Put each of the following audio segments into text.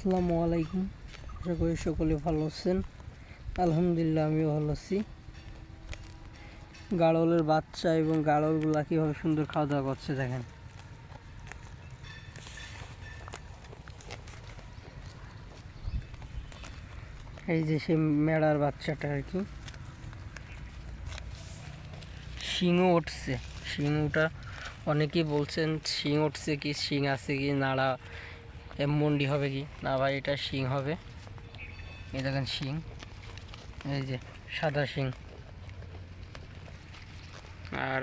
আসসালামু আলাইকুম। আশা করি সকলে ভালো আছেন। আলহামদুলিল্লাহ, আমিও ভালো আছি। গাড়লের বাচ্চা এবং গাড়লগুলা কীভাবে সুন্দর খাওয়া দাওয়া করছে দেখেন। এই যে সেই মেড়ার বাচ্চাটা আর কি। শিংও উঠছে। শিংটা অনেকেই বলছেন শিং উঠছে কি শিং আছে কি, নাড়া মন্ডি হবে কি? না ভাই, এটা শিং হবে। এই দেখেন শিং। এই যে সাদা শিং। আর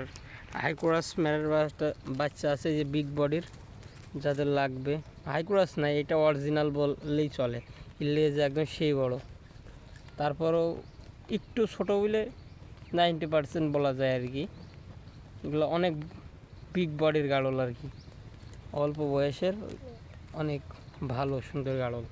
হাইকোরাস ম্যারের বাচ্চা আছে যে বিগ বডির যাদের লাগবে। হাইকোরাস নাই এটা অরিজিনাল বললেই চলে। লেজ একদম সেই বড়। তারপরও একটু ছোটো বলে নাইনটি পার্সেন্ট বলা যায় আর কি। এগুলো অনেক বিগ বডির গাড়ল আর কি। অল্প বয়সের অনেক ভালো, সুন্দর গাড়ল।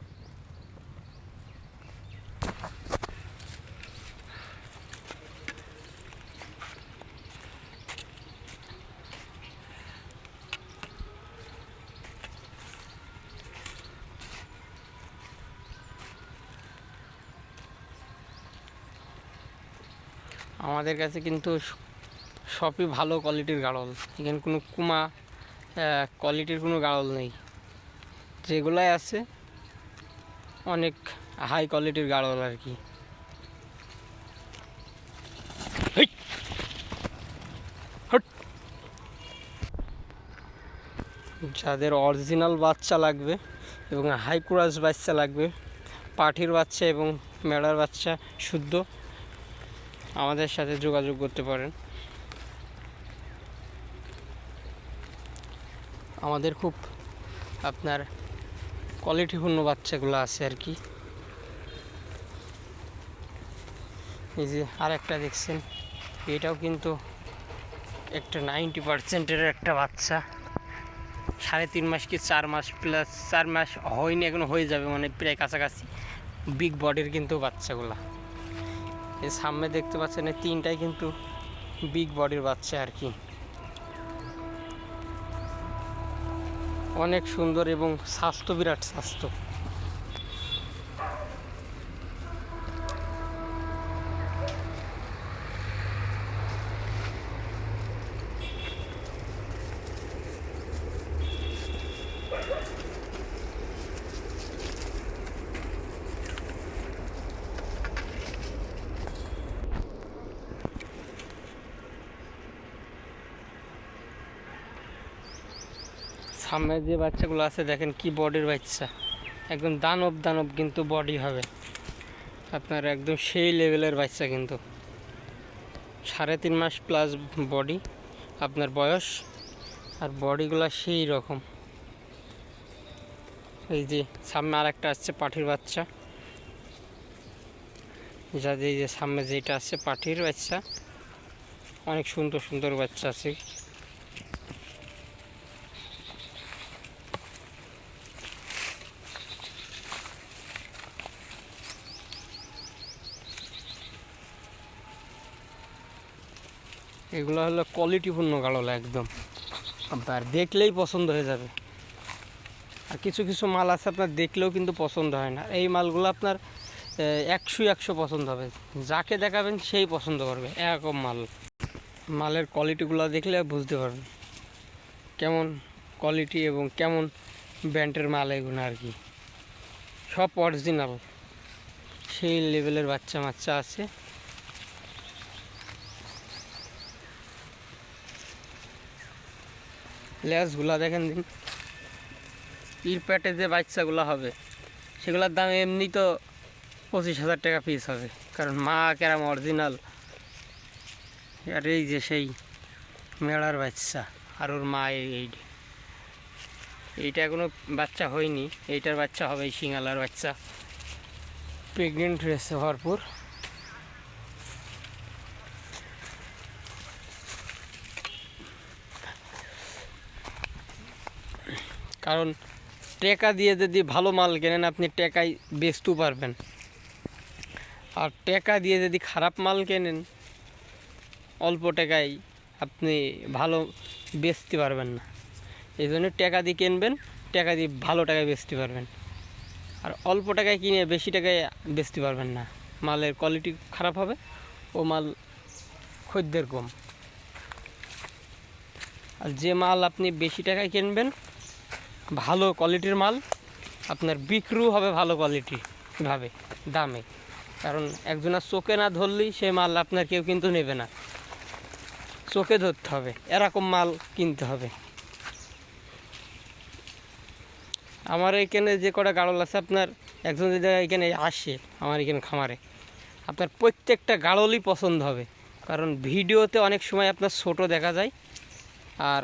আমাদের কাছে কিন্তু সবই ভালো কোয়ালিটির গাড়ল। এখানে কোনো কুমা কোয়ালিটির কোনো গাড়ল নেই। যেগুলাই আছে অনেক হাই কোয়ালিটির গাড়ল আর কি! যাদের অরিজিনাল বাচ্চা লাগবে এবং হাই ক্রাস বাচ্চা লাগবে পাঠির বাচ্চা এবং মেড়ার বাচ্চা শুদ্ধ আমাদের সাথে যোগাযোগ করতে পারেন। আমাদের খুব আপনার কোয়ালিটিপূর্ণ বাচ্চাগুলো আছে আর কি। এই যে আর একটা দেখছেন, এটাও কিন্তু একটা নাইনটি পার্সেন্টের একটা বাচ্চা। সাড়ে তিন মাস কি চার মাস প্লাস চার মাস হয়নি, এখন হয়ে যাবে মানে প্রায় কাছাকাছি। বিগ বডির কিন্তু বাচ্চাগুলা। এই সামনে দেখতে পাচ্ছেন, এই তিনটাই কিন্তু বিগ বডির বাচ্চা আর কি। অনেক সুন্দর এবং স্বাস্থ্য বিরাট স্বাস্থ্য। সামনে যে বাচ্চাগুলো আছে, দেখেন কি বডির বাচ্চা। একদম দানব দানব কিন্তু বডি হবে। আপনার একদম সেই লেভেলের বাচ্চা কিন্তু। সাড়ে তিন মাস প্লাস বডি আপনার বয়স আর বডিগুলো সেই রকম। এই যে সামনে আর একটা আসছে পাঠির বাচ্চা। যাদের যে সামনে যেটা আসছে পাঠির বাচ্চা। অনেক সুন্দর সুন্দর বাচ্চা আছে। এগুলো হলো কোয়ালিটিপূর্ণ গাড়ল, একদম। আপনার দেখলেই পছন্দ হয়ে যাবে। আর কিছু কিছু মাল আছে আপনার দেখলেও কিন্তু পছন্দ হয় না। এই মালগুলো আপনার একশো একশো পছন্দ হবে। যাকে দেখাবেন সেই পছন্দ করবে, এরকম মাল। মালের কোয়ালিটিগুলো দেখলে বুঝতে পারবেন। কেমন কোয়ালিটি এবং কেমন ব্র্যান্ডের মাল এগুলো আর কি। সব অরিজিনাল সেই লেভেলের বাচ্চা মাচ্চা আছে। লেসগুলা দেখেন দিন। ইর প্যাটে যে বাচ্চাগুলো হবে, সেগুলোর দাম এমনি তো পঁচিশ হাজার টাকা পিস হবে, কারণ মা কেরাম অরিজিনাল আর এই যে সেই মেলার বাচ্চা, আর ওর মা এই এই- এইটা এখনও বাচ্চা হয়নি, এইটার বাচ্চা হবে সিঙ্গালার বাচ্চা। প্রেগনেন্ট রয়েছে ভরপুর। কারণ টেকা দিয়ে যদি ভালো মাল কেনেন, আপনি টেকাই বেচতেও পারবেন। আর টেকা দিয়ে যদি খারাপ মাল কেনেন, অল্প টাকায় আপনি ভালো বেচতে পারবেন না। এই জন্য টাকা দিয়ে কিনবেন, টাকা দিয়ে ভালো টাকায় বেচতে পারবেন। আর অল্প টাকায় কিনে বেশি টাকায় বেচতে পারবেন না। মালের কোয়ালিটি খারাপ হবে ও মাল খদ্দের কম। আর যে মাল আপনি বেশি টাকায় কিনবেন ভালো কোয়ালিটির মাল, আপনার বিক্রিও হবে ভালো কোয়ালিটি ভাবে, দামে। কারণ একজনের চোখে না ধরলেই সে মাল আপনার কেউ কিন্তু নেবে না। চোখে ধরতে হবে, এরকম মাল কিনতে হবে। আমার এখানে যে কটা গাড়ল আছে, আপনার একজন যদি এখানে আসে আমার এখানে খামারে, আপনার প্রত্যেকটা গাড়লই পছন্দ হবে। কারণ ভিডিওতে অনেক সময় আপনার ছোট দেখা যায়, আর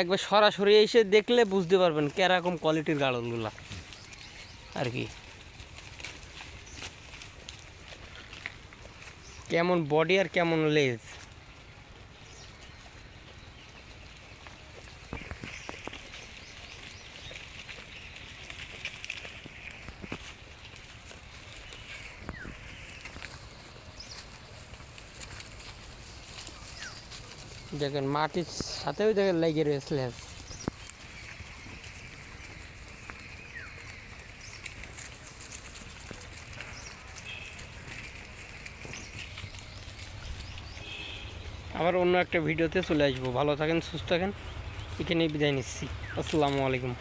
একবার সরাসরি এসে দেখলে বুঝতে পারবেন কেরকম কোয়ালিটির গাড়লগুলা আর কি? কেমন বডি আর কেমন লেজ? দেখেন মাটির সাথেও দেখেন লেগে রয়েছে আবার অন্য একটা ভিডিওতে চলে আসব। ভালো থাকেন, সুস্থ থাকেন। এখানেই বিদায় নিচ্ছি। আসসালামু আলাইকুম।